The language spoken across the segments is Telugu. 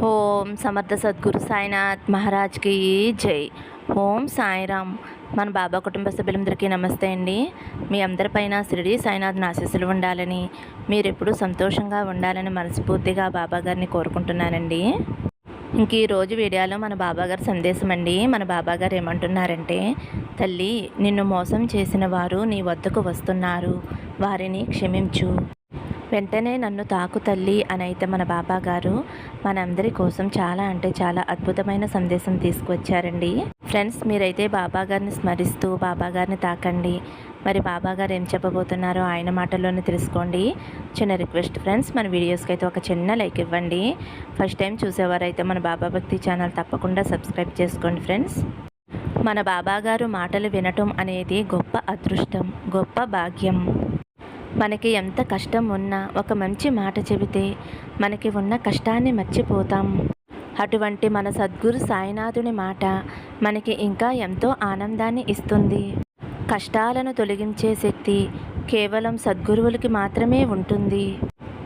ఓం సమర్థ సద్గురు సాయినాథ్ మహారాజ్కి జై. ఓం సాయిరామ్. మన బాబా కుటుంబ సభ్యులందరికీ నమస్తే అండి. మీ అందరిపైన శిరిడి సాయినాథ్ ఆశీస్సులు ఉండాలని మీరెప్పుడు సంతోషంగా ఉండాలని మనస్ఫూర్తిగా బాబా గారిని కోరుకుంటున్నానండి. ఇంక ఈ రోజు వీడియోలో మన బాబాగారి సందేశం అండి. మన బాబాగారు ఏమంటున్నారంటే తల్లి నిన్ను మోసం చేసిన వారు నీ వద్దకు వస్తున్నారు. వారిని క్షమించు. వెంటనే నన్ను తాకు తల్లి అని అయితే మన బాబా గారు మనందరి కోసం చాలా అంటే చాలా అద్భుతమైన సందేశం తీసుకువచ్చారండి ఫ్రెండ్స్ మీరైతే బాబా గారిని స్మరిస్తూ బాబా గారిని తాకండి. మరి బాబా గారు ఏం చెప్పబోతున్నారో ఆయన మాటల్లోనే తెలుసుకోండి. చిన్న రిక్వెస్ట్ ఫ్రెండ్స్ మన వీడియోస్కి అయితే ఒక చిన్న లైక్ ఇవ్వండి. ఫస్ట్ టైం చూసేవారైతే మన బాబా భక్తి ఛానల్ తప్పకుండా సబ్స్క్రైబ్ చేసుకోండి ఫ్రెండ్స్. మన బాబా గారు మాటలు వినటం అనేది గొప్ప అదృష్టం గొప్ప భాగ్యం. మనకి ఎంత కష్టం ఉన్నా ఒక మంచి మాట చెబితే మనకి ఉన్న కష్టాన్ని మర్చిపోతాం. అటువంటి మన సద్గురు సాయినాథుని మాట మనకి ఇంకా ఎంతో ఆనందాన్ని ఇస్తుంది. కష్టాలను తొలగించే శక్తి కేవలం సద్గురువులకి మాత్రమే ఉంటుంది.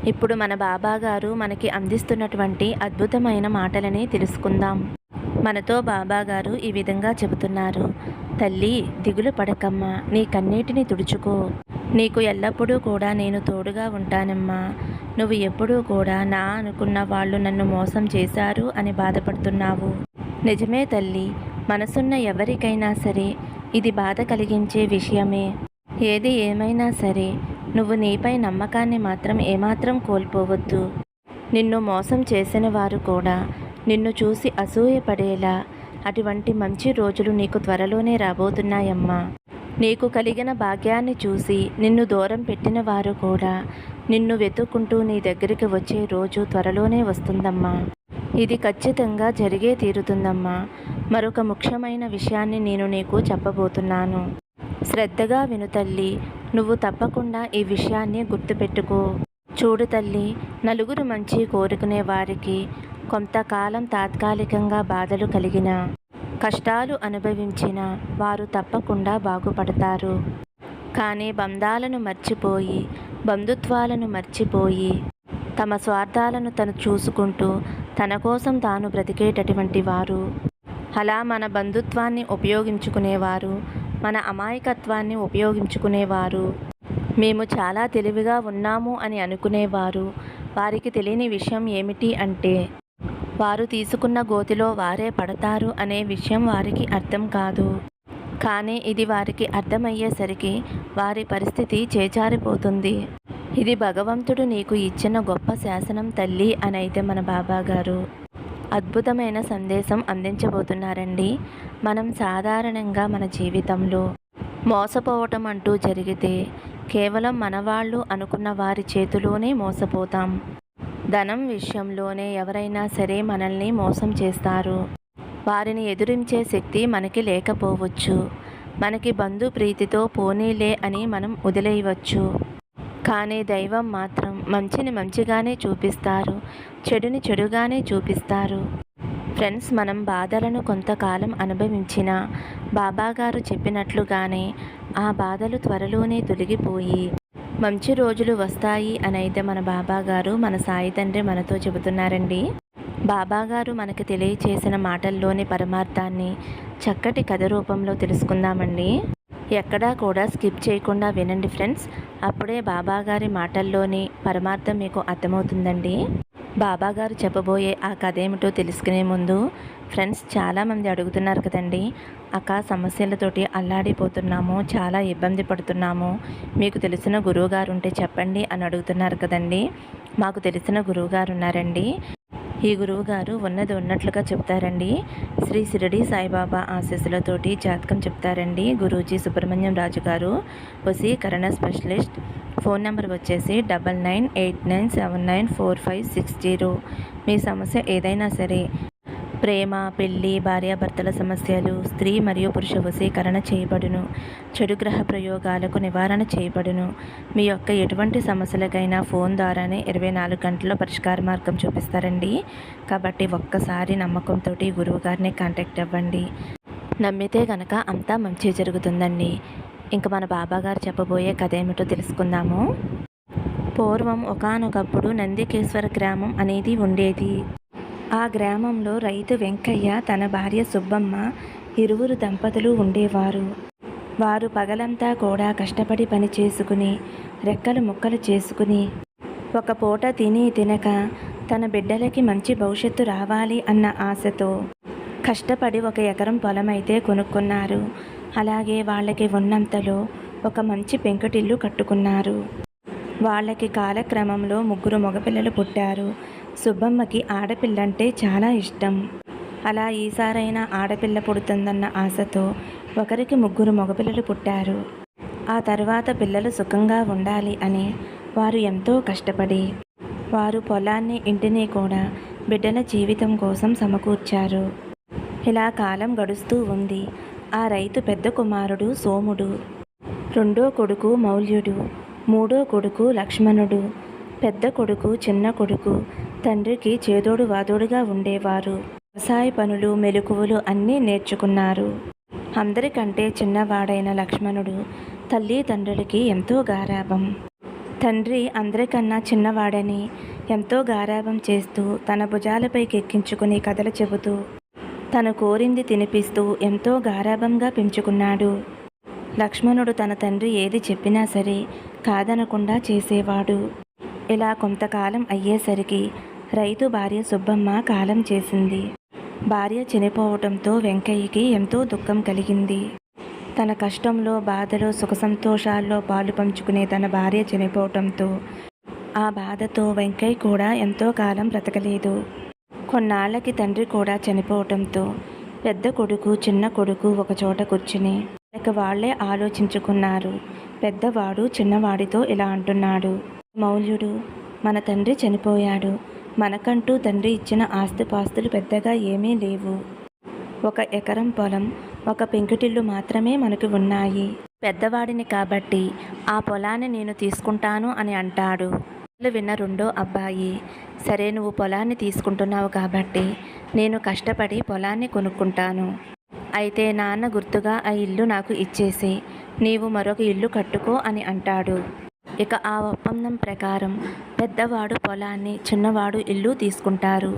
ఇప్పుడు మన బాబా గారు మనకి అందిస్తున్నటువంటి అద్భుతమైన మాటలని తెలుసుకుందాం. మనతో బాబా గారు ఈ విధంగా చెబుతున్నారు. తల్లి దిగులు పడకమ్మా నీ కన్నీటిని తుడుచుకో. నీకు ఎల్లప్పుడూ కూడా నేను తోడుగా ఉంటానమ్మా. నువ్వు ఎప్పుడూ కూడా నా అనుకున్న వాళ్ళు నన్ను మోసం చేశారు అని బాధపడుతున్నావు. నిజమే తల్లి మనసున్న ఎవరికైనా సరే ఇది బాధ కలిగించే విషయమే. ఏది ఏమైనా సరే నువ్వు నీపై నమ్మకాన్ని మాత్రం ఏమాత్రం కోల్పోవద్దు. నిన్ను మోసం చేసిన వారు కూడా నిన్ను చూసి అసూయపడేలా అటువంటి మంచి రోజులు నీకు త్వరలోనే రాబోతున్నాయమ్మా. నీకు కలిగిన భాగ్యాన్ని చూసి నిన్ను దూరం పెట్టిన వారు కూడా నిన్ను వెతుక్కుంటూ నీ దగ్గరికి వచ్చే రోజు త్వరలోనే వస్తుందమ్మా. ఇది ఖచ్చితంగా జరిగే తీరుతుందమ్మా. మరొక ముఖ్యమైన విషయాన్ని నేను నీకు చెప్పబోతున్నాను. శ్రద్ధగా విను తల్లి నువ్వు తప్పకుండా ఈ విషయాన్ని గుర్తుపెట్టుకో. చూడు తల్లి నలుగురు మంచి కోరుకునే వారికి కొంతకాలం తాత్కాలికంగా బాధలు కలిగిన కష్టాలు అనుభవించిన వారు తప్పకుండా బాగుపడతారు. కానీ బంధాలను మర్చిపోయి బంధుత్వాలను మర్చిపోయి తమ స్వార్థాలను తను చూసుకుంటూ తన కోసం తాను బ్రతికేటటువంటి వారు. అలా మన బంధుత్వాన్ని ఉపయోగించుకునేవారు మన అమాయకత్వాన్ని ఉపయోగించుకునేవారు. మేము చాలా తెలివిగా ఉన్నాము అని అనుకునేవారు. వారికి తెలియని విషయం ఏమిటి అంటే వారు తీసుకున్న గోతిలో వారే పడతారు అనే విషయం వారికి అర్థం కాదు. కానీ ఇది వారికి అర్థమయ్యేసరికి వారి పరిస్థితి చేజారిపోతుంది. ఇది భగవంతుడు నీకు ఇచ్చిన గొప్ప శాసనం తల్లి అని అయితే మన బాబా గారు అద్భుతమైన సందేశం అందించబోతున్నారండి. మనం సాధారణంగా మన జీవితంలో మోసపోవటం అంటూ జరిగితే కేవలం మనవాళ్ళు అనుకున్న వారి చేతిలోనే మోసపోతాం. ధనం విషయంలోనే ఎవరైనా సరే మనల్ని మోసం చేస్తారు. వారిని ఎదురించే శక్తి మనకి లేకపోవచ్చు. మనకి బంధు ప్రీతితో పోనీలే అని మనం వదిలేయవచ్చు. కానీ దైవం మాత్రం మంచిని మంచిగానే చూపిస్తారు. చెడుని చెడుగానే చూపిస్తారు. ఫ్రెండ్స్ మనం బాధలను కొంతకాలం అనుభవించిన బాబాగారు చెప్పినట్లుగానే ఆ బాధలు త్వరలోనే తొలగిపోయి మంచి రోజులు వస్తాయి అని అయితే మన బాబా గారు మన సాయి తండ్రి మనతో చెబుతున్నారండి. బాబా గారు మనకి తెలియచేసిన మాటల్లోని పరమార్థాన్ని చక్కటి కథ రూపంలో తెలుసుకుందామండి. ఎక్కడా కూడా స్కిప్ చేయకుండా వినండి ఫ్రెండ్స్. అప్పుడే బాబా గారి మాటల్లోని పరమార్థం మీకు అర్థమవుతుందండి. బాబాగారు చెప్పబోయే ఆ కథ ఏమిటో తెలుసుకునే ముందు ఫ్రెండ్స్ చాలామంది అడుగుతున్నారు కదండి అక్క సమస్యలతోటి అల్లాడిపోతున్నాము చాలా ఇబ్బంది పడుతున్నాము. మీకు తెలిసిన గురువుగారు ఉంటే చెప్పండి అని అడుగుతున్నారు కదండి. మాకు తెలిసిన గురువుగారు ఉన్నారండి. ఈ గురువు గారు ఉన్నది ఉన్నట్లుగా చెప్తారండి. శ్రీ షిరడి సాయిబాబా ఆశీస్సులతోటి జాతకం చెప్తారండి. గురూజీ సుబ్రహ్మణ్యం రాజు గారు. వసీకరణ స్పెషలిస్ట్. ఫోన్ నెంబర్ వచ్చేసి double nine eight nine seven nine four five six zero. మీ సమస్య ఏదైనా సరే ప్రేమ పెళ్ళి భార్యాభర్తల సమస్యలు స్త్రీ మరియు పురుష వశీకరణ చేయబడును. చెడు గ్రహ ప్రయోగాలకు నివారణ చేయబడును. మీ యొక్క ఎటువంటి సమస్యలకైనా ఫోన్ ద్వారానే ఇరవై నాలుగు గంటల్లో పరిష్కార మార్గం చూపిస్తారండి. కాబట్టి ఒక్కసారి నమ్మకంతో గురువుగారిని కాంటాక్ట్ అవ్వండి. నమ్మితే గనక అంతా మంచి జరుగుతుందండి. ఇంక మన బాబాగారు చెప్పబోయే కథ ఏమిటో తెలుసుకుందాము. పూర్వం ఒకానొకప్పుడు నందికేశ్వర గ్రామం అనేది ఉండేది. ఆ గ్రామంలో రైతు వెంకయ్య తన భార్య సుబ్బమ్మ ఇరువురు దంపతులు ఉండేవారు. వారు పగలంతా కూడా కష్టపడి పని చేసుకుని రెక్కలు ముక్కలు చేసుకుని ఒక పూట తిని తినక తన బిడ్డలకి మంచి భవిష్యత్తు రావాలి అన్న ఆశతో కష్టపడి ఒక ఎకరం పొలం అయితే కొనుక్కున్నారు. అలాగే వాళ్ళకి ఉన్నంతలో ఒక మంచి పెంకుటిల్లు కట్టుకున్నారు. వాళ్ళకి కాలక్రమంలో ముగ్గురు మగపిల్లలు పుట్టారు. సుబ్బమ్మకి ఆడపిల్లంటే చాలా ఇష్టం. అలా ఈసారైనా ఆడపిల్ల పుడుతుందన్న ఆశతో ఒకరికి ముగ్గురు మగపిల్లలు పుట్టారు. ఆ తర్వాత పిల్లలు సుఖంగా ఉండాలి అని వారు ఎంతో కష్టపడి వారు పొలాన్ని ఇంటిని కూడా బిడ్డల జీవితం కోసం సమకూర్చారు. ఇలా కాలం గడుస్తూ ఉంది. ఆ రైతు పెద్ద కుమారుడు సోముడు రెండో కొడుకు మౌల్యుడు మూడో కొడుకు లక్ష్మణుడు పెద్ద కొడుకు చిన్న కొడుకు తండ్రికి చేదోడు వాదోడుగా ఉండేవారు. వ్యవసాయ పనులు మెలకువలు అన్నీ నేర్చుకున్నారు. అందరికంటే చిన్నవాడైన లక్ష్మణుడు తల్లి తండ్రులకి ఎంతో గారాభం. తండ్రి అందరికన్నా చిన్నవాడని ఎంతో గారాభం చేస్తూ తన భుజాలపైకి ఎక్కించుకుని కథలు చెబుతూ తను కోరింది తినిపిస్తూ ఎంతో గారాభంగా పెంచుకున్నాడు. లక్ష్మణుడు తన తండ్రి ఏది చెప్పినా సరే కాదనకుండా చేసేవాడు. ఇలా కొంతకాలం అయ్యేసరికి రైతు భార్య సుబ్బమ్మ కాలం చేసింది. భార్య చనిపోవటంతో వెంకయ్యకి ఎంతో దుఃఖం కలిగింది. తన కష్టంలో బాధలో సుఖ సంతోషాల్లో పాలు పంచుకునే తన భార్య చనిపోవటంతో ఆ బాధతో వెంకయ్య కూడా ఎంతో కాలం బ్రతకలేదు. కొన్నాళ్ళకి తండ్రి కూడా చనిపోవటంతో పెద్ద కొడుకు చిన్న కొడుకు ఒక చోట కూర్చుని ఇక వాళ్ళే ఆలోచించుకున్నారు. పెద్దవాడు చిన్నవాడితో ఇలా అంటున్నాడు. మౌల్యుడు మన తండ్రి చనిపోయాడు. మనకంటూ తండ్రి ఇచ్చిన ఆస్తిపాస్తులు పెద్దగా ఏమీ లేవు. ఒక ఎకరం పొలం ఒక పెంకుటిల్లు మాత్రమే మనకు ఉన్నాయి. పెద్దవాడిని కాబట్టి ఆ పొలాన్ని నేను తీసుకుంటాను అని అంటాడు. విన్న రెండో అబ్బాయి సరే నువ్వు పొలాన్ని తీసుకుంటున్నావు కాబట్టి నేను కష్టపడి పొలాన్ని కొనుక్కుంటాను. అయితే నాన్న గుర్తుగా ఆ ఇల్లు నాకు ఇచ్చేసి నీవు మరొక ఇల్లు కట్టుకో అని అంటాడు. ఇక ఆ ఒప్పందం ప్రకారం పెద్దవాడు పొలాన్ని చిన్నవాడు ఇల్లు తీసుకుంటారు.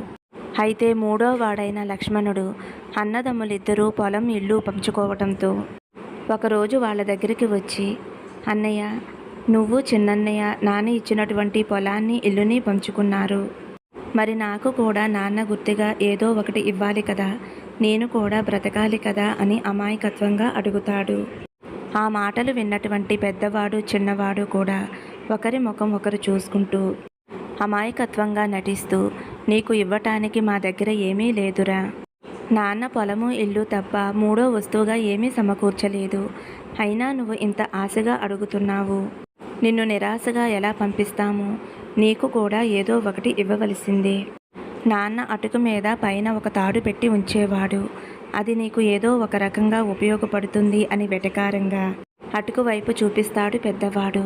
అయితే మూడో వాడైన లక్ష్మణుడు అన్నదమ్ములిద్దరూ పొలం ఇల్లు పంచుకోవడంతో ఒకరోజు వాళ్ళ దగ్గరికి వచ్చి అన్నయ్య నువ్వు చిన్నన్నయ్య నాన్న ఇచ్చినటువంటి పొలాన్ని ఇల్లుని పంచుకున్నారు. మరి నాకు కూడా నాన్న గుర్తుగా ఏదో ఒకటి ఇవ్వాలి కదా నేను కూడా బ్రతకాలి కదా అని అమాయకత్వంగా అడుగుతాడు. ఆ మాటలు విన్నటువంటి పెద్దవాడు చిన్నవాడు కూడా ఒకరి ముఖం ఒకరు చూసుకుంటూ అమాయకత్వంగా నటిస్తూ నీకు ఇవ్వటానికి మా దగ్గర ఏమీ లేదురా. నాన్న పొలము ఇల్లు తప్ప మూడో వస్తువుగా ఏమీ సమకూర్చలేదు. అయినా నువ్వు ఇంత ఆశగా అడుగుతున్నావు. నిన్ను నిరాశగా ఎలా పంపిస్తాము? నీకు కూడా ఏదో ఒకటి ఇవ్వవలసిందే నాన్న అటుకు మీద పైన ఒక తాడు పెట్టి ఉంచేవాడు. అది నీకు ఏదో ఒక రకంగా ఉపయోగపడుతుంది అని వెటకారంగా. అటుకు వైపు చూపిస్తాడు పెద్దవాడు.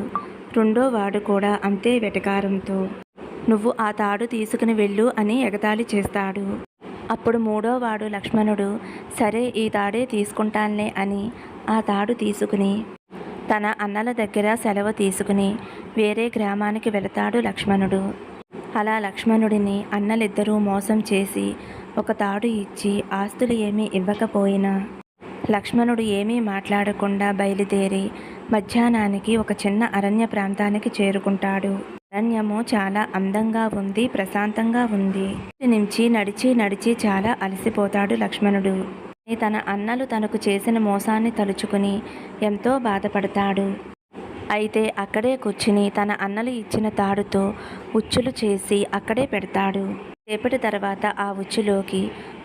రెండో వాడు కూడా అంతే వెటకారంతో. నువ్వు ఆ తాడు తీసుకుని వెళ్ళు అని ఎగతాళి చేస్తాడు. అప్పుడు మూడో వాడు లక్ష్మణుడు సరే ఈ తాడే తీసుకుంటానులే అని ఆ తాడు తీసుకుని తన అన్నల దగ్గర సెలవు తీసుకుని వేరే గ్రామానికి వెళతాడు లక్ష్మణుడు. అలా లక్ష్మణుడిని అన్నలిద్దరూ మోసం చేసి ఒక తాడు ఇచ్చి ఆస్తులు ఏమీ ఇవ్వకపోయినా లక్ష్మణుడు ఏమీ మాట్లాడకుండా బయలుదేరి మధ్యాహ్నానికి ఒక చిన్న అరణ్య ప్రాంతానికి చేరుకుంటాడు. అరణ్యము చాలా అందంగా ఉంది ప్రశాంతంగా ఉంది. నుంచి నడిచి నడిచి చాలా అలసిపోతాడు లక్ష్మణుడు. తన అన్నలు తనకు చేసిన మోసాన్ని తలుచుకుని ఎంతో బాధపడతాడు. అయితే అక్కడే కూర్చుని తన అన్నలు ఇచ్చిన తాడుతో ఉచ్చులు చేసి అక్కడే పెడతాడు. సేపటి తర్వాత ఆ ఉచ్చులోకి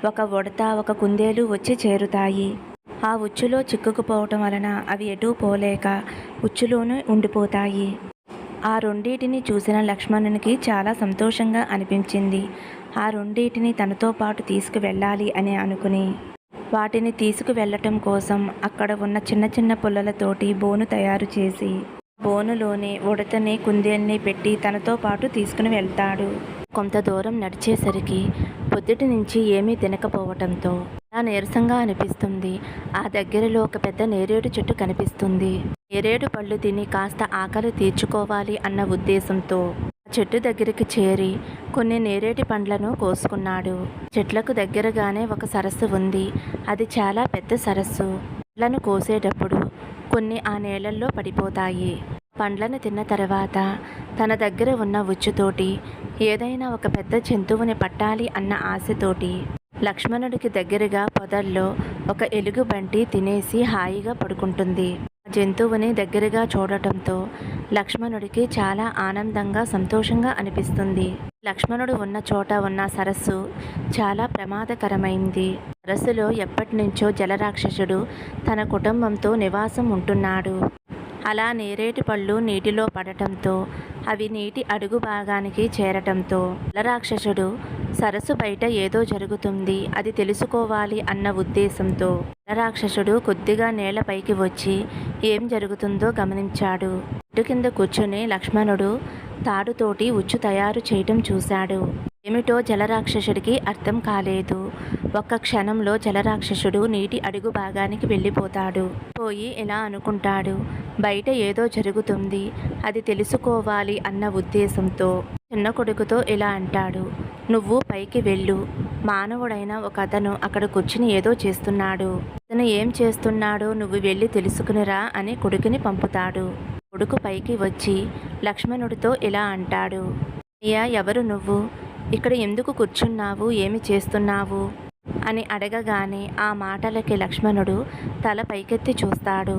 ఒక ఉడత ఒక కుందేలు వచ్చి చేరుతాయి. ఆ ఉచ్చులో చిక్కుకుపోవటం వలన అవి ఎటూ పోలేక ఉచ్చులోనే ఉండిపోతాయి. ఆ రెండింటిని చూసిన లక్ష్మణునికి చాలా సంతోషంగా అనిపించింది. ఆ రెండింటిని తనతో పాటు తీసుకువెళ్ళాలి అని అనుకుని వాటిని తీసుకువెళ్ళటం కోసం అక్కడ ఉన్న చిన్న చిన్న పుల్లలతోటి బోను తయారు చేసి బోనులోనే ఉడతని కుందేల్ని పెట్టి తనతో పాటు తీసుకుని వెళ్తాడు. కొంత దూరం నడిచేసరికి పొద్దుటి నుంచి ఏమీ తినకపోవటంతో చాలా నీరసంగా అనిపిస్తుంది. ఆ దగ్గరలో ఒక పెద్ద నేరేడు చెట్టు కనిపిస్తుంది. నేరేడు పళ్ళు తిని కాస్త ఆకలి తీర్చుకోవాలి అన్న ఉద్దేశంతో చెట్టు దగ్గరికి చేరి కొన్ని నేరేటి పండ్లను కోసుకున్నాడు. చెట్లకు దగ్గరగానే ఒక సరస్సు ఉంది. అది చాలా పెద్ద సరస్సు. పండ్లను కోసేటప్పుడు కొన్ని ఆ నేలల్లో పడిపోతాయి. పండ్లను తిన్న తర్వాత తన దగ్గర ఉన్న ఉచ్చుతోటి ఏదైనా ఒక పెద్ద జంతువుని పట్టాలి అన్న ఆశతోటి లక్ష్మణుడికి దగ్గరగా పొదల్లో ఒక ఎలుగుబంటి తినేసి హాయిగా పడుకుంటుంది. ఆ జంతువుని దగ్గరగా చూడటంతో లక్ష్మణుడికి చాలా ఆనందంగా సంతోషంగా అనిపిస్తుంది. లక్ష్మణుడు ఉన్న చోట ఉన్న సరస్సు చాలా ప్రమాదకరమైంది. సరస్సులో ఎప్పటి నుంచో జలరాక్షసుడు తన కుటుంబంతో నివాసం ఉంటున్నాడు. అలా నేరేటి పళ్ళు నీటిలో పడటంతో అవి నీటి అడుగు భాగానికి చేరటంతో రాక్షసుడు సరస్సు బయట ఏదో జరుగుతుంది అది తెలుసుకోవాలి అన్న ఉద్దేశంతో రాక్షసుడు కొద్దిగా నేలపైకి వచ్చి ఏం జరుగుతుందో గమనించాడు. చెట్టు కింద కూర్చుని లక్ష్మణుడు తాడుతోటి ఉచ్చు తయారు చేయటం చూశాడు. ఏమిటో జలరాక్షసుడికి అర్థం కాలేదు. ఒక్క క్షణంలో జలరాక్షసుడు నీటి అడుగు భాగానికి వెళ్ళిపోతాడు. పోయి ఇలా అనుకుంటాడు? బయట ఏదో జరుగుతుంది. అది తెలుసుకోవాలి అన్న ఉద్దేశంతో. చిన్న కొడుకుతో ఇలా అంటాడు. నువ్వు పైకి వెళ్ళు. మానవుడైన ఒక అతను అక్కడ కూర్చుని ఏదో చేస్తున్నాడు. అతను ఏం చేస్తున్నాడో నువ్వు వెళ్ళి తెలుసుకునిరా అని కొడుకుని పంపుతాడు. కొడుకు పైకి వచ్చి లక్ష్మణుడితో ఇలా అంటాడు. అయ్యా ఎవరు నువ్వు? ఇక్కడ ఎందుకు కూర్చున్నావు? ఏమి చేస్తున్నావు అని అడగగానే ఆ మాటలకి లక్ష్మణుడు తల పైకెత్తి చూస్తాడు.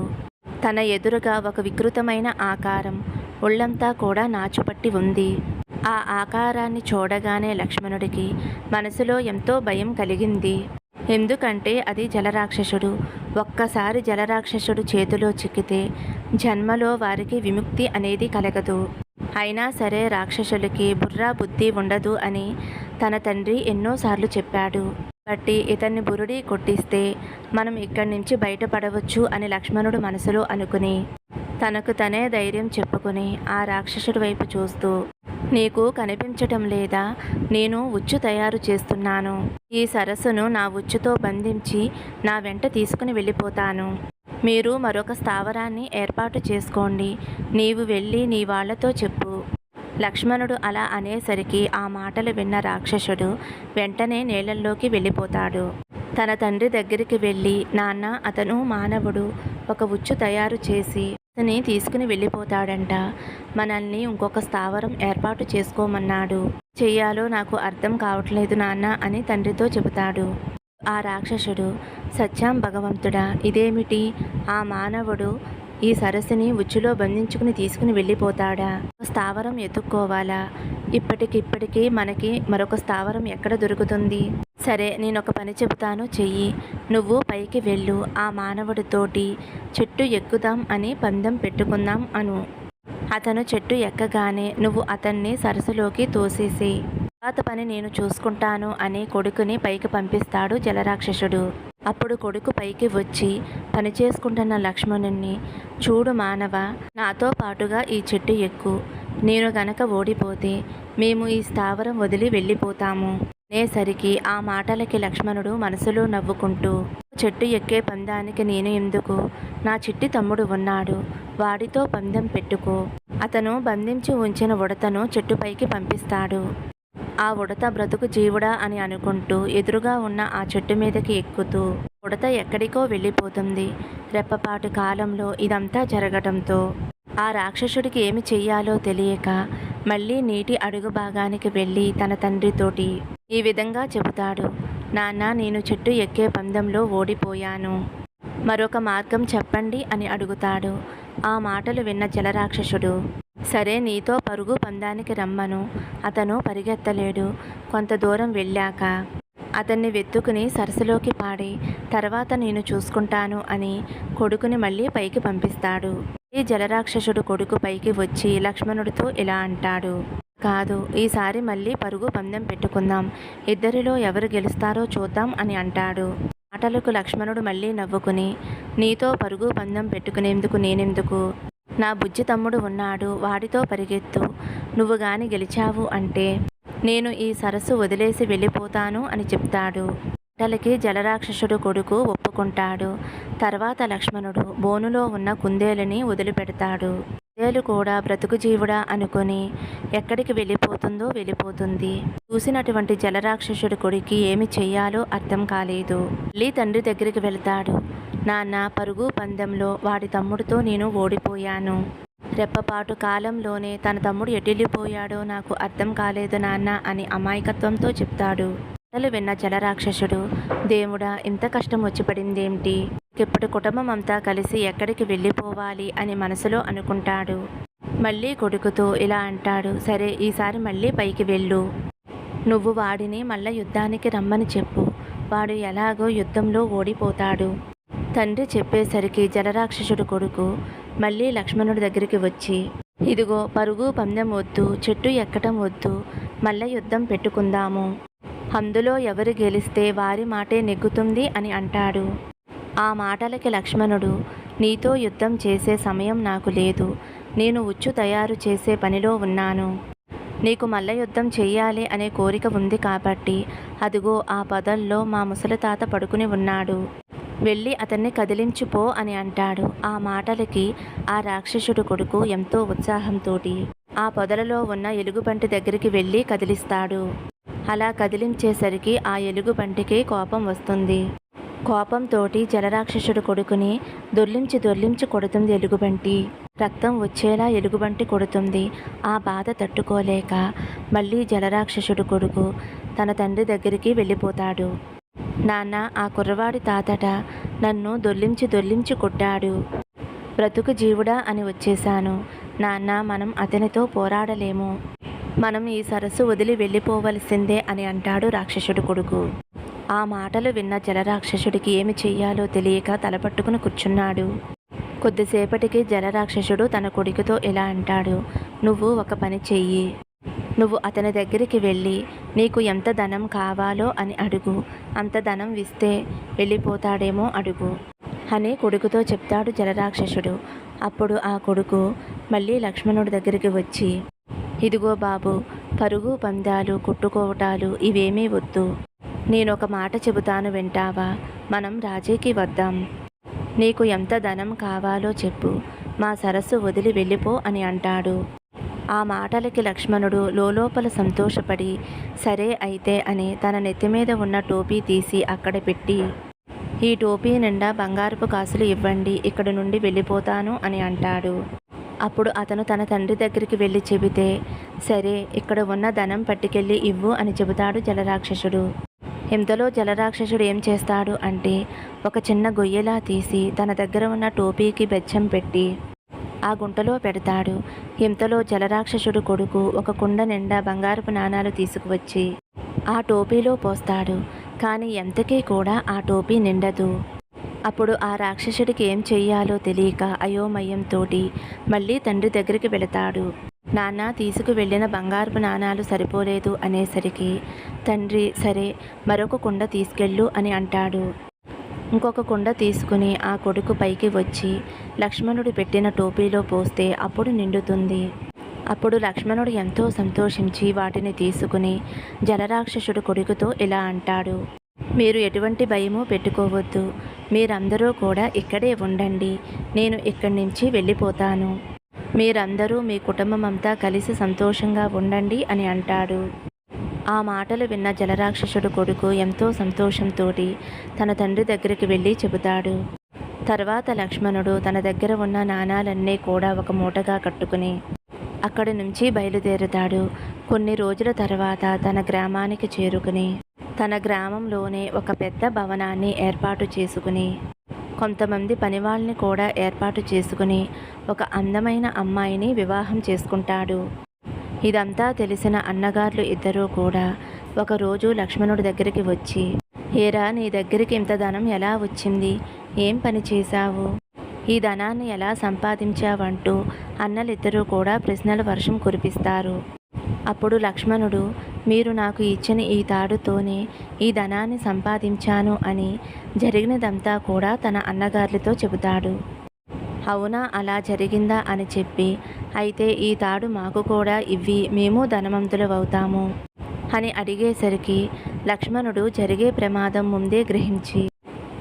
తన ఎదురుగా ఒక వికృతమైన ఆకారం ఒళ్ళంతా కూడా నాచుపట్టి ఉంది. ఆ ఆకారాన్ని చూడగానే లక్ష్మణుడికి మనసులో ఎంతో భయం కలిగింది. ఎందుకంటే అది జలరాక్షసుడు. ఒక్కసారి జలరాక్షసుడు చేతిలో చిక్కితే జన్మలో వారికి విముక్తి అనేది కలగదు. అయినా సరే రాక్షసులకి బుర్రా బుద్ధి ఉండదు అని తన తండ్రి ఎన్నోసార్లు చెప్పాడు. బట్టి ఇతన్ని బురుడి కొట్టిస్తే మనం ఇక్కడి నుంచి బయటపడవచ్చు అని లక్ష్మణుడు మనసులో అనుకుని తనకు తనే ధైర్యం చెప్పుకుని ఆ రాక్షసుడి వైపు చూస్తూ నీకు కనిపించటం లేదా? నేను ఉచ్చు తయారు చేస్తున్నాను. ఈ సరస్సును నా ఉచ్చుతో బంధించి నా వెంట తీసుకుని వెళ్ళిపోతాను. మీరు మరొక స్థావరాన్ని ఏర్పాటు చేసుకోండి. నీవు వెళ్ళి నీ వాళ్ళతో చెప్పు. లక్ష్మణుడు అలా అనేసరికి ఆ మాటలు విన్న రాక్షసుడు వెంటనే నీళ్ళల్లోకి వెళ్ళిపోతాడు. తన తండ్రి దగ్గరికి వెళ్ళి నాన్న అతను మానవుడు. ఒక ఉచ్చు తయారు చేసి అతని తీసుకుని వెళ్ళిపోతాడంట. మనల్ని ఇంకొక స్థావరం ఏర్పాటు చేసుకోమన్నాడు. చెయ్యాలో నాకు అర్థం కావట్లేదు నాన్న అని తండ్రితో చెబుతాడు. ఆ రాక్షసుడు సత్యాం భగవంతుడా ఇదేమిటి? ఆ మానవుడు ఈ సరస్సుని ఉచ్చులో బంధించుకుని తీసుకుని వెళ్ళిపోతాడా? స్థావరం ఎత్తుక్కోవాలా? ఇప్పటికిప్పటికీ మనకి మరొక స్థావరం ఎక్కడ దొరుకుతుంది? సరే నేను ఒక పని చెబుతాను చెయ్యి. నువ్వు పైకి వెళ్ళు ఆ మానవుడితోటి చెట్టు ఎక్కుదాం అని పందెం పెట్టుకుందాం అను. అతను చెట్టు ఎక్కగానే నువ్వు అతన్ని సరస్సులోకి తోసేసి తర్వాత పని నేను చూసుకుంటాను అని కొడుకుని పైకి పంపిస్తాడు జలరాక్షసుడు. అప్పుడు కొడుకు పైకి వచ్చి పని చేసుకుంటున్న లక్ష్మణుణ్ణి చూడు మానవ నాతో పాటుగా ఈ చెట్టు ఎక్కు. నేను గనక ఓడిపోతే మేము ఈ స్థావరం వదిలి వెళ్ళిపోతాము. అనేసరికి ఆ మాటలకి లక్ష్మణుడు మనసులో నవ్వుకుంటూ చెట్టు ఎక్కే పందానికి నేను ఎందుకు? నా చిట్టి తమ్ముడు ఉన్నాడు. వాడితో పందెం పెట్టుకో. అతను బంధించి ఉంచిన ఉడతను చెట్టుపైకి పంపిస్తాడు. ఆ ఉడత బ్రతుకు జీవుడా అని అనుకుంటూ ఎదురుగా ఉన్న ఆ చెట్టు మీదకి ఎక్కుతూ ఉడత ఎక్కడికో వెళ్ళిపోతుంది. రెప్పపాటు కాలంలో ఇదంతా జరగటంతో ఆ రాక్షసుడికి ఏమి చెయ్యాలో తెలియక మళ్ళీ నీటి అడుగు భాగానికి వెళ్ళి తన తండ్రితోటి ఈ విధంగా చెబుతాడు. నాన్న నేను చెట్టు ఎక్కే పందెంలో ఓడిపోయాను. మరొక మార్గం చెప్పండి అని అడుగుతాడు. ఆ మాటలు విన్న జలరాక్షసుడు సరే నీతో పరుగు పందానికి రమ్మను. అతను పరిగెత్తలేడు. కొంత దూరం వెళ్ళాక అతన్ని వెత్తుకుని సరస్సులోకి పాడి తర్వాత నేను చూసుకుంటాను అని కొడుకుని మళ్ళీ పైకి పంపిస్తాడు. ఈ జలరాక్షసుడు కొడుకు పైకి వచ్చి లక్ష్మణుడితో ఇలా అంటాడు. కాదు ఈసారి మళ్ళీ పరుగు పందెం పెట్టుకుందాం. ఇద్దరిలో ఎవరు గెలుస్తారో చూద్దాం అని అంటాడు. మాటలకు లక్ష్మణుడు మళ్ళీ నవ్వుకుని నీతో పరుగు పందెం పెట్టుకునేందుకు నేనెందుకు? నా బుజ్జి తమ్ముడు ఉన్నాడు వాడితో పరిగెత్తు. నువ్వు గాని గెలిచావు అంటే నేను ఈ సరస్సు వదిలేసి వెళ్ళిపోతాను అని చెప్తాడు. మాటలకి జలరాక్షసుడు కొడుకు ఒప్పుకుంటాడు. తర్వాత లక్ష్మణుడు బోనులో ఉన్న కుందేలుని వదిలిపెడతాడు. ఏలు కూడా బ్రతుకు జీవుడా అనుకొని ఎక్కడికి వెళ్ళిపోతుందో వెళ్ళిపోతుంది. చూసినటువంటి జలరాక్షసుడి కొడుకి ఏమి చెయ్యాలో అర్థం కాలేదు. మళ్ళీ తండ్రి దగ్గరికి వెళ్తాడు. నాన్న పరుగు పందెంలో వాడి తమ్ముడితో నేను ఓడిపోయాను. రెప్పపాటు కాలంలోనే తన తమ్ముడు ఎటిల్లిపోయాడో నాకు అర్థం కాలేదు నాన్న అని అమాయకత్వంతో చెప్తాడు. మాటలు విన్న జలరాక్షసుడు దేవుడా ఇంత కష్టం వచ్చి పడిందేమిటి? ఇప్పటి కుటుంబం అంతా కలిసి ఎక్కడికి వెళ్ళిపోవాలి అని మనసులో అనుకుంటాడు. మళ్ళీ కొడుకుతో ఇలా అంటాడు సరే ఈసారి మళ్ళీ పైకి వెళ్ళు. నువ్వు వాడిని మళ్ళా యుద్ధానికి రమ్మని చెప్పు. వాడు ఎలాగో యుద్ధంలో ఓడిపోతాడు. తండ్రి చెప్పేసరికి జలరాక్షసుడు కొడుకు మళ్ళీ లక్ష్మణుడి దగ్గరికి వచ్చి ఇదిగో పరుగు పందెం వద్దు చెట్టు ఎక్కటం వద్దు మళ్ళీ యుద్ధం పెట్టుకుందాము. అందులో ఎవరు గెలిస్తే వారి మాటే నెగ్గుతుంది అని అంటాడు. ఆ మాటలకి లక్ష్మణుడు నీతో యుద్ధం చేసే సమయం నాకు లేదు. నేను ఉచ్చు తయారు చేసే పనిలో ఉన్నాను. నీకు మల్ల యుద్ధం చెయ్యాలి అనే కోరిక ఉంది కాబట్టి అదిగో ఆ పదల్లో మా ముసలి తాత పడుకుని ఉన్నాడు. వెళ్ళి అతన్ని కదిలించుపో అని అంటాడు. ఆ మాటలకి ఆ రాక్షసుడు కొడుకు ఎంతో ఉత్సాహంతోటి ఆ పొదలలో ఉన్న ఎలుగుబంటి దగ్గరికి వెళ్ళి కదిలిస్తాడు. అలా కదిలించేసరికి ఆ ఎలుగుబంటికి కోపం వస్తుంది. కోపంతోటి జలరాక్షసుడు కొడుకుని దొర్లించి దొర్లించి కొడుతుంది ఎలుగుబంటి రక్తం వచ్చేలా ఎలుగుబంటి కొడుతుంది. ఆ బాధ తట్టుకోలేక మళ్ళీ జలరాక్షసుడు కొడుకు తన తండ్రి దగ్గరికి వెళ్ళిపోతాడు. నాన్న ఆ కుర్రవాడి తాతట నన్ను దొర్లించి దొర్లించి కొట్టాడు. బ్రతుకు జీవుడా అని వచ్చేశాను. నాన్న మనం అతనితో పోరాడలేము. మనం ఈ సరస్సు వదిలి వెళ్ళిపోవలసిందే అని అంటాడు రాక్షసుడు కొడుకు. ఆ మాటలు విన్న జలరాక్షసుడికి ఏమి చెయ్యాలో తెలియక తలపట్టుకుని కూర్చున్నాడు. కొద్దిసేపటికి జలరాక్షసుడు తన కొడుకుతో ఇలా అంటాడు నువ్వు ఒక పని చెయ్యి. నువ్వు అతని దగ్గరికి వెళ్ళి నీకు ఎంత ధనం కావాలో అని అడుగు. అంత ధనం ఇస్తే వెళ్ళిపోతాడేమో అడుగు అని కొడుకుతో చెప్తాడు జలరాక్షసుడు. అప్పుడు ఆ కొడుకు మళ్ళీ లక్ష్మణుడి దగ్గరికి వచ్చి ఇదిగో బాబు పరుగు పందాలు కుట్టుకోవటాలు ఇవేమీ వద్దు. నేనొక మాట చెబుతాను వింటావా? మనం రాజీకి వద్దాం. నీకు ఎంత ధనం కావాలో చెప్పు. మా సరస్సు వదిలి వెళ్ళిపో అని అంటాడు. ఆ మాటలకి లక్ష్మణుడు లోలోపల సంతోషపడి సరే అయితే అని తన నెత్తి మీద ఉన్న టోపీ తీసి అక్కడ పెట్టి ఈ టోపీ నిండా బంగారపు కాసులు ఇవ్వండి ఇక్కడ నుండి వెళ్ళిపోతాను అని అంటాడు. అప్పుడు అతను తన తండ్రి దగ్గరికి వెళ్ళి చెబితే సరే ఇక్కడ ఉన్న ధనం పట్టుకెళ్ళి ఇవ్వు అని చెబుతాడు జలరాక్షసుడు. ఇంతలో జలరాక్షసుడు ఏం చేస్తాడు? అంటే ఒక చిన్న గొయ్యలా తీసి తన దగ్గర ఉన్న టోపీకి బెచ్చం పెట్టి ఆ గుంటలో పెడతాడు. ఇంతలో జలరాక్షసుడు కొడుకు ఒక కుండ నిండా బంగారపు నాణాలు తీసుకువచ్చి ఆ టోపీలో పోస్తాడు. కానీ ఎంతకీ కూడా ఆ టోపీ నిండదు. అప్పుడు ఆ రాక్షసుడికి ఏం చెయ్యాలో తెలియక అయోమయంతోటి మళ్ళీ తండ్రి దగ్గరికి వెళతాడు. నాన్న తీసుకు వెళ్ళిన బంగారపు నాణాలు సరిపోలేదు అనేసరికి తండ్రి సరే మరొక కుండ తీసుకెళ్ళు అని అంటాడు. ఇంకొక కుండ తీసుకుని ఆ కొడుకు పైకి వచ్చి లక్ష్మణుడు పెట్టిన టోపీలో పోస్తే అప్పుడు నిండుతుంది. అప్పుడు లక్ష్మణుడు ఎంతో సంతోషించి వాటిని తీసుకుని జలరాక్షసుడు కొడుకుతో ఇలా అంటాడు. మీరు ఎటువంటి భయము పెట్టుకోవద్దు. మీరందరూ కూడా ఇక్కడే ఉండండి. నేను ఇక్కడి నుంచి వెళ్ళిపోతాను. మీరందరూ మీ కుటుంబం అంతా కలిసి సంతోషంగా ఉండండి అని అంటాడు. ఆ మాటలు విన్న జలరాక్షసుడు కొడుకు ఎంతో సంతోషంతో తన తండ్రి దగ్గరికి వెళ్ళి చెబుతాడు. తర్వాత లక్ష్మణుడు తన దగ్గర ఉన్న నాణాలన్నీ కూడా ఒక మూటగా కట్టుకుని అక్కడి నుంచి బయలుదేరుతాడు. కొన్ని రోజుల తర్వాత తన గ్రామానికి చేరుకుని తన గ్రామంలోనే ఒక పెద్ద భవనాన్ని ఏర్పాటు చేసుకుని కొంతమంది పనివాళ్ళని కూడా ఏర్పాటు చేసుకుని ఒక అందమైన అమ్మాయిని వివాహం చేసుకుంటాడు. ఇదంతా తెలిసిన అన్నగారులు ఇద్దరూ కూడా ఒకరోజు లక్ష్మణుడి దగ్గరికి వచ్చి ఏరా నీ దగ్గరికి ఇంత ధనం ఎలా వచ్చింది? ఏం పని చేశావు? ఈ ధనాన్ని ఎలా సంపాదించావంటూ అన్నలిద్దరూ కూడా ప్రశ్నల వర్షం కురిపిస్తారు. అప్పుడు లక్ష్మణుడు మీరు నాకు ఇచ్చిన ఈ తాడుతోనే ఈ ధనాన్ని సంపాదించాను అని జరిగినదంతా కూడా తన అన్నగారులతో చెబుతాడు. అవునా అలా జరిగిందా అని చెప్పి అయితే ఈ తాడు మాకు కూడా ఇవ్వి మేము ధనవంతులు అవుతాము అని అడిగేసరికి లక్ష్మణుడు జరిగే ప్రమాదం ముందే గ్రహించి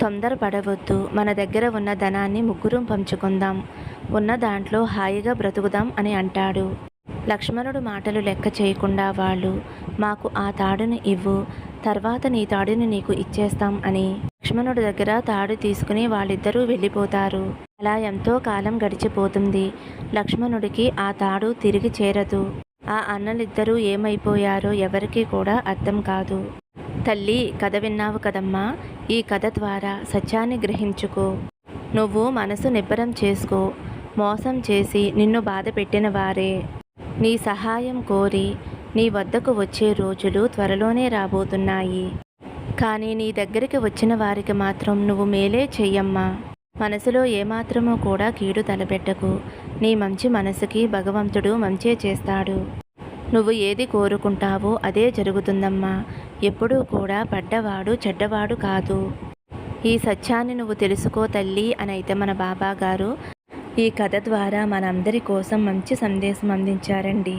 తొందరపడవద్దు మన దగ్గర ఉన్న ధనాన్ని ముగ్గురం పంచుకుందాం ఉన్న దాంట్లో హాయిగా బ్రతుకుదాం అని అంటాడు. లక్ష్మణుడు మాటలు లెక్క చేయకుండా వాళ్ళు మాకు ఆ తాడుని ఇవ్వు తర్వాత నీ తాడుని నీకు ఇచ్చేస్తాం అని లక్ష్మణుడి దగ్గర తాడు తీసుకుని వాళ్ళిద్దరూ వెళ్ళిపోతారు. అలా ఎంతో కాలం గడిచిపోతుంది. లక్ష్మణుడికి ఆ తాడు తిరిగి చేరదు. ఆ అన్నలిద్దరూ ఏమైపోయారో ఎవరికీ కూడా అర్థం కాదు. తల్లి కథ విన్నావు కదమ్మా. ఈ కథ ద్వారా సత్యాన్ని గ్రహించుకో. నువ్వు మనసు నిబ్బరం చేసుకో. మోసం చేసి నిన్ను బాధ పెట్టిన వారే. నీ సహాయం కోరి నీ వద్దకు వచ్చే రోజులు త్వరలోనే రాబోతున్నాయి. కానీ నీ దగ్గరికి వచ్చిన వారికి మాత్రం నువ్వు మేలే చెయ్యమ్మా. మనసులో ఏమాత్రమూ కూడా కీడు తలపెట్టకు. నీ మంచి మనసుకి భగవంతుడు మంచే చేస్తాడు. నువ్వు ఏది కోరుకుంటావో అదే జరుగుతుందమ్మా. ఎప్పుడూ కూడా పడ్డవాడు చెడ్డవాడు కాదు. ఈ సత్యాన్ని నువ్వు తెలుసుకో తల్లి అని అయితే మన బాబా గారు ఈ కథ ద్వారా మనందరి కోసం మంచి సందేశం అందించారండి.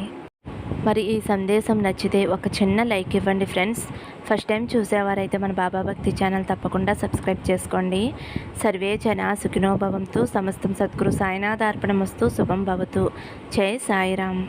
మరి ఈ సందేశం నచ్చితే ఒక చిన్న లైక్ ఇవ్వండి ఫ్రెండ్స్. ఫస్ట్ టైం చూసేవారైతే మన బాబా భక్తి ఛానల్ తప్పకుండా సబ్స్క్రైబ్ చేసుకోండి. సర్వే జన సుఖినోభవంతో సమస్తం సద్గురు సాయినాథార్పణమస్తు శుభం భవతు. జై సాయిరామ్.